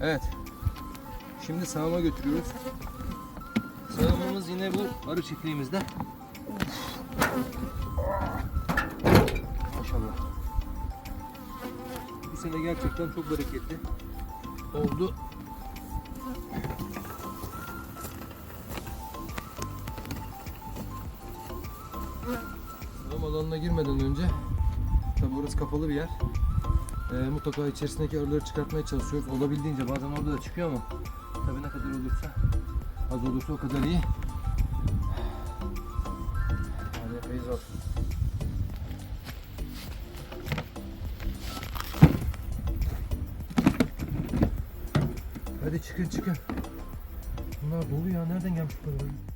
Evet. Şimdi sağıma götürüyoruz. Sağımımız yine bu arı çiftliğimizde. Maşallah. Bu sene gerçekten çok bereketli oldu. Sağım alanına girmeden önce tabi orası kapalı bir yer. Ee, mutlaka içerisindeki arıları çıkartmaya çalışıyoruz. Olabildiğince bazen orada da çıkıyor ama tabi ne kadar olursa az olursa o kadar iyi. Hadi epey zor. Hadi çıkın çıkın. Bunlar dolu ya. Nereden gelmiş bu?